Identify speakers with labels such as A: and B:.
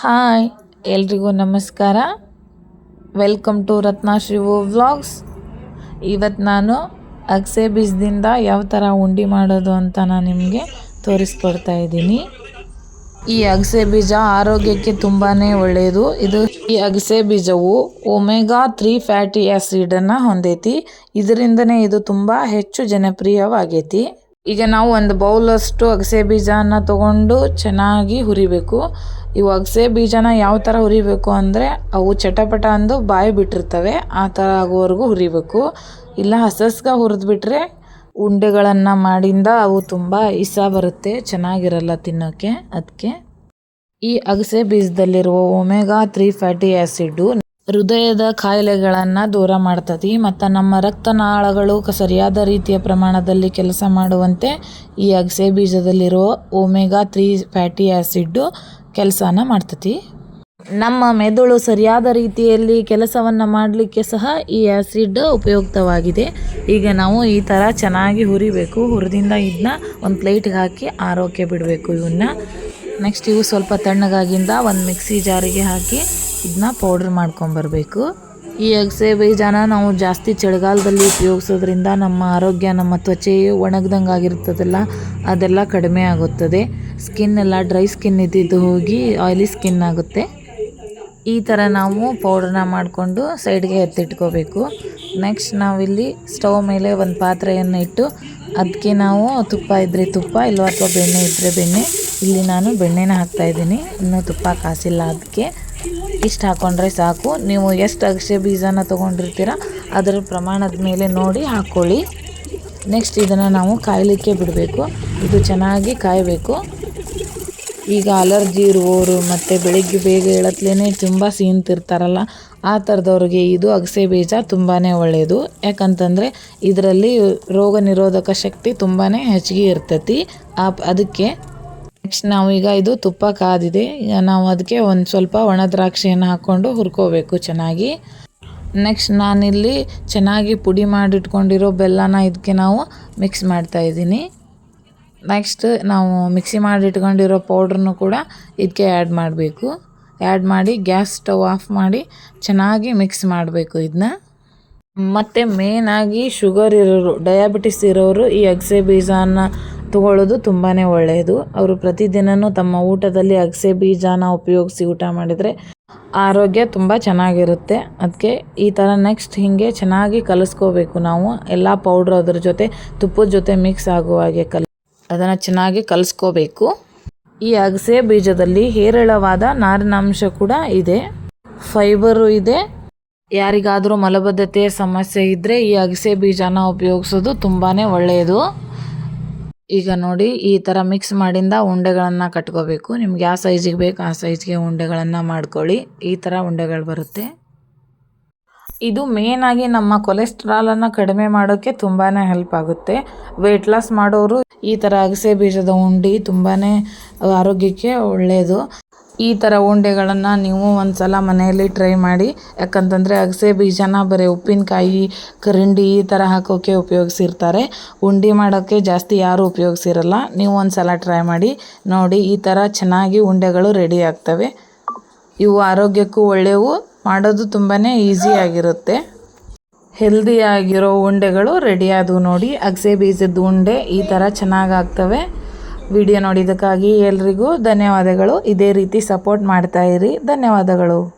A: Hi, ಎಲ್ರಿಗೂ ನಮಸ್ಕಾರ. Welcome to ರತ್ನಾಶ್ರೀವು vlogs ಇವತ್ತು ನಾನು ಅಗಸೆ ಬೀಜದಿಂದ ಯಾವ ಥರ ಉಂಡೆ ಮಾಡೋದು ಅಂತ ನಾನು ನಿಮಗೆ ತೋರಿಸ್ಕೊಡ್ತಾ ಇದ್ದೀನಿ. ಈ ಅಗಸೆ ಬೀಜ ಆರೋಗ್ಯಕ್ಕೆ ತುಂಬಾ ಒಳ್ಳೆಯದು ಇದು ಈ ಅಗಸೆ ಬೀಜವು ಒಮೆಗಾ ತ್ರೀ ಫ್ಯಾಟಿ ಆ್ಯಸಿಡನ್ನು ಹೊಂದೈತಿ. ಇದರಿಂದನೇ ಇದು ತುಂಬ ಹೆಚ್ಚು ಜನಪ್ರಿಯವಾಗೈತಿ. ಈಗ ನಾವು ಒಂದು ಬೌಲಷ್ಟು ಅಗಸೆ ಬೀಜನ ತಗೊಂಡು ಚೆನ್ನಾಗಿ ಹುರಿಬೇಕು. ಇವು ಅಗಸೆ ಬೀಜನ ಯಾವ ಥರ ಹುರಿಬೇಕು ಅಂದರೆ ಅವು ಚಟಪಟ ಅಂದು ಬಾಯಿ ಬಿಟ್ಟಿರ್ತವೆ, ಆ ಥರ ಆಗೋವರೆಗೂ ಹುರಿಬೇಕು. ಇಲ್ಲ ಹಸಸ್ಗ ಹುರಿದ್ಬಿಟ್ರೆ ಉಂಡೆಗಳನ್ನು ಮಾಡಿಂದ ಅವು ತುಂಬ ಇಸ ಬರುತ್ತೆ, ಚೆನ್ನಾಗಿರಲ್ಲ ತಿನ್ನೋಕ್ಕೆ ಅದಕ್ಕೆ ಈ ಅಗಸೆ ಬೀಜದಲ್ಲಿರುವ ಒಮೆಗಾ ತ್ರೀ ಫ್ಯಾಟಿ ಆ್ಯಸಿಡ್ಡು ಹೃದಯದ ಕಾಯಿಲೆಗಳನ್ನು ದೂರ ಮಾಡ್ತತಿ, ಮತ್ತು ನಮ್ಮ ರಕ್ತನಾಳಗಳು ಸರಿಯಾದ ರೀತಿಯ ಪ್ರಮಾಣದಲ್ಲಿ ಕೆಲಸ ಮಾಡುವಂತೆ ಈ ಅಗಸೆ ಬೀಜದಲ್ಲಿರುವ ಒಮೆಗಾ ತ್ರೀ ಫ್ಯಾಟಿ ಆ್ಯಸಿಡ್ಡು ಕೆಲಸನ ಮಾಡ್ತತಿ. ನಮ್ಮ ಮೆದುಳು ಸರಿಯಾದ ರೀತಿಯಲ್ಲಿ ಕೆಲಸವನ್ನು ಮಾಡಲಿಕ್ಕೆ ಸಹ ಈ ಆ್ಯಸಿಡ್ ಉಪಯುಕ್ತವಾಗಿದೆ. ಈಗ ನಾವು ಈ ಥರ ಚೆನ್ನಾಗಿ ಹುರಿಬೇಕು, ಹುರಿದಿಂದ ಇದನ್ನ ಒಂದು ಪ್ಲೇಟ್ಗೆ ಹಾಕಿ ಆರೋಗ್ಯ ಬಿಡಬೇಕು ಇವನ್ನ ನೆಕ್ಸ್ಟ್ ಇವು ಸ್ವಲ್ಪ ತಣ್ಣಗಾಗಿಂದ ಒಂದು ಮಿಕ್ಸಿ ಜಾರಿಗೆ ಹಾಕಿ ಇದನ್ನ ಪೌಡ್ರ್ ಮಾಡ್ಕೊಂಬರ್ಬೇಕು ಈ ಅಗಸೆ ಬೀಜನ ನಾವು ಜಾಸ್ತಿ ಚಳಿಗಾಲದಲ್ಲಿ ಉಪಯೋಗಿಸೋದ್ರಿಂದ ನಮ್ಮ ಆರೋಗ್ಯ, ನಮ್ಮ ತ್ವಚೆ ಒಣಗ್ದಂಗೆ ಆಗಿರ್ತದಲ್ಲ, ಅದೆಲ್ಲ ಕಡಿಮೆ ಆಗುತ್ತದೆ. ಸ್ಕಿನ್ ಎಲ್ಲ ಡ್ರೈ ಸ್ಕಿನ್ ಇದ್ದಿದ್ದು ಹೋಗಿ ಆಯಿಲಿ ಸ್ಕಿನ್ ಆಗುತ್ತೆ. ಈ ಥರ ನಾವು ಪೌಡ್ರನ್ನ ಮಾಡಿಕೊಂಡು ಸೈಡ್ಗೆ ಎತ್ತಿಟ್ಕೋಬೇಕು. ನೆಕ್ಸ್ಟ್ ನಾವಿಲ್ಲಿ ಸ್ಟವ್ ಮೇಲೆ ಒಂದು ಪಾತ್ರೆಯನ್ನು ಇಟ್ಟು ಅದಕ್ಕೆ ನಾವು ತುಪ್ಪ ಇದ್ದರೆ ತುಪ್ಪ ಇಲ್ಲವಾ ಅಥವಾ ಬೆಣ್ಣೆ ಇದ್ದರೆ ಬೆಣ್ಣೆ. ಇಲ್ಲಿ ನಾನು ಬೆಣ್ಣೆನ ಹಾಕ್ತಾಯಿದ್ದೀನಿ ಇನ್ನೂ ತುಪ್ಪ ಕಾಸಿಲ್ಲ ಅದಕ್ಕೆ ಇಷ್ಟು ಹಾಕ್ಕೊಂಡ್ರೆ ಸಾಕು. ನೀವು ಎಷ್ಟು ಅಗಸೆ ಬೀಜನ ತೊಗೊಂಡಿರ್ತೀರ ಅದರ ಪ್ರಮಾಣದ ಮೇಲೆ ನೋಡಿ ಹಾಕ್ಕೊಳ್ಳಿ ನೆಕ್ಸ್ಟ್ ಇದನ್ನು ನಾವು ಕಾಯಲಿಕ್ಕೆ ಬಿಡಬೇಕು. ಇದು ಚೆನ್ನಾಗಿ ಕಾಯಬೇಕು. ಈಗ ಅಲರ್ಜಿ ಇರುವವರು ಮತ್ತು ಬೆಳಿಗ್ಗೆ ಬೇಗ ಏಳತ್ಲೇ ತುಂಬ ಸೀನ್ತಿರ್ತಾರಲ್ಲ ಆ ಥರದವ್ರಿಗೆ ಇದು ಅಗಸೆ ಬೀಜ ತುಂಬಾ ಒಳ್ಳೆಯದು ಯಾಕಂತಂದರೆ ಇದರಲ್ಲಿ ರೋಗ ನಿರೋಧಕ ಶಕ್ತಿ ತುಂಬಾ ಹೆಚ್ಚಿಗೆ ಇರ್ತೈತಿ. ಆ, ಅದಕ್ಕೆ ನೆಕ್ಸ್ಟ್ ನಾವು ಈಗ ಇದು ತುಪ್ಪ ಕಾದಿದೆ. ಈಗ ನಾವು ಅದಕ್ಕೆ ಒಂದು ಸ್ವಲ್ಪ ಒಣ ದ್ರಾಕ್ಷಿಯನ್ನು ಹಾಕ್ಕೊಂಡು ಹುರ್ಕೋಬೇಕು ಚೆನ್ನಾಗಿ. ನೆಕ್ಸ್ಟ್ ನಾನಿಲ್ಲಿ ಚೆನ್ನಾಗಿ ಪುಡಿ ಮಾಡಿಟ್ಕೊಂಡಿರೋ ಬೆಲ್ಲನ ಇದಕ್ಕೆ ನಾವು ಮಿಕ್ಸ್ ಮಾಡ್ತಾ ಇದ್ದೀನಿ. ನೆಕ್ಸ್ಟ್ ನಾವು ಮಿಕ್ಸಿ ಮಾಡಿಟ್ಕೊಂಡಿರೋ ಪೌಡ್ರನ್ನು ಕೂಡ ಇದಕ್ಕೆ ಆ್ಯಡ್ ಮಾಡಬೇಕು. ಆ್ಯಡ್ ಮಾಡಿ ಗ್ಯಾಸ್ ಸ್ಟವ್ ಆಫ್ ಮಾಡಿ ಚೆನ್ನಾಗಿ ಮಿಕ್ಸ್ ಮಾಡಬೇಕು ಇದನ್ನ ಮತ್ತು ಮೇನಾಗಿ ಶುಗರ್ ಇರೋರು, ಡಯಾಬಿಟಿಸ್ ಇರೋರು ಈ ಅಗಸೆ ಬೀಜನ ತಗೊಳ್ಳೋದು ತುಂಬಾ ಒಳ್ಳೆಯದು. ಅವರು ಪ್ರತಿದಿನವೂ ತಮ್ಮ ಊಟದಲ್ಲಿ ಅಗಸೆ ಬೀಜನ ಉಪಯೋಗಿಸಿ ಊಟ ಮಾಡಿದರೆ ಆರೋಗ್ಯ ತುಂಬ ಚೆನ್ನಾಗಿರುತ್ತೆ. ಅದಕ್ಕೆ ಈ ಥರ ನೆಕ್ಸ್ಟ್ ಹೀಗೆ ಚೆನ್ನಾಗಿ ಕಲಿಸ್ಕೋಬೇಕು ನಾವು. ಎಲ್ಲ ಪೌಡ್ರ್ ಅದ್ರ ಜೊತೆ, ತುಪ್ಪದ ಜೊತೆ ಮಿಕ್ಸ್ ಆಗುವ ಹಾಗೆ ಕಲ್, ಅದನ್ನು ಚೆನ್ನಾಗಿ ಕಲಿಸ್ಕೋಬೇಕು. ಈ ಅಗಸೆ ಬೀಜದಲ್ಲಿ ಹೇರಳವಾದ ನಾರಿನಾಂಶ ಕೂಡ ಇದೆ. ಫೈಬರು ಇದೆ. ಯಾರಿಗಾದರೂ ಮಲಬದ್ಧತೆಯ ಸಮಸ್ಯೆ ಇದ್ದರೆ ಈ ಅಗಸೆ ಬೀಜನ ಉಪಯೋಗಿಸೋದು ತುಂಬಾ ಒಳ್ಳೆಯದು. ಈಗ ನೋಡಿ ಈ ಥರ ಮಿಕ್ಸ್ ಮಾಡಿಂದ ಉಂಡೆಗಳನ್ನು ಕಟ್ಕೋಬೇಕು. ನಿಮ್ಗೆ ಯಾವ ಸೈಜಿಗೆ ಬೇಕು, ಆ ಸೈಜ್ಗೆ ಉಂಡೆಗಳನ್ನು ಮಾಡ್ಕೊಳ್ಳಿ. ಈ ಥರ ಉಂಡೆಗಳು ಬರುತ್ತೆ. ಇದು ಮೇನಾಗಿ ನಮ್ಮ ಕೊಲೆಸ್ಟ್ರಾಲನ್ನು ಕಡಿಮೆ ಮಾಡೋಕ್ಕೆ ತುಂಬಾ ಹೆಲ್ಪ್ ಆಗುತ್ತೆ. ವೆಯ್ಟ್ ಲಾಸ್ ಮಾಡೋರು ಈ ಥರ ಅಗಸೆ ಬೀಜದ ಉಂಡೆ ತುಂಬಾ ಆರೋಗ್ಯಕ್ಕೆ ಒಳ್ಳೆಯದು ಈ ಥರ ಉಂಡೆಗಳನ್ನು ನೀವು ಒಂದು ಸಲ ಮನೆಯಲ್ಲಿ ಟ್ರೈ ಮಾಡಿ. ಯಾಕಂತಂದರೆ ಅಗಸೆ ಬೀಜನ ಬರೀ ಉಪ್ಪಿನಕಾಯಿ, ಕರಿಂಡಿ ಈ ಥರ ಹಾಕೋಕ್ಕೆ ಉಪಯೋಗಿಸಿರ್ತಾರೆ. ಉಂಡೆ ಮಾಡೋಕ್ಕೆ ಜಾಸ್ತಿ ಯಾರೂ ಉಪಯೋಗಿಸಿರಲ್ಲ. ನೀವು ಒಂದು ಸಲ ಟ್ರೈ ಮಾಡಿ ನೋಡಿ ಈ ಥರ ಚೆನ್ನಾಗಿ ಉಂಡೆಗಳು ರೆಡಿ ಆಗ್ತವೆ. ಇವು ಆರೋಗ್ಯಕ್ಕೂ ಒಳ್ಳೆಯವು ಮಾಡೋದು ತುಂಬಾ ಈಸಿಯಾಗಿರುತ್ತೆ ಹೆಲ್ದಿಯಾಗಿರೋ ಉಂಡೆಗಳು ರೆಡಿಯಾದವು ನೋಡಿ. ಅಗಸೆ ಬೀಜದ ಉಂಡೆ ಈ ಥರ ಚೆನ್ನಾಗಿ ಆಗ್ತವೆ. ವಿಡಿಯೋ ನೋಡಿದ್ದಕ್ಕಾಗಿ ಎಲ್ರಿಗೂ ಧನ್ಯವಾದಗಳು. ಇದೇ ರೀತಿ ಸಪೋರ್ಟ್ ಮಾಡ್ತಾ ಇರಿ. ಧನ್ಯವಾದಗಳು.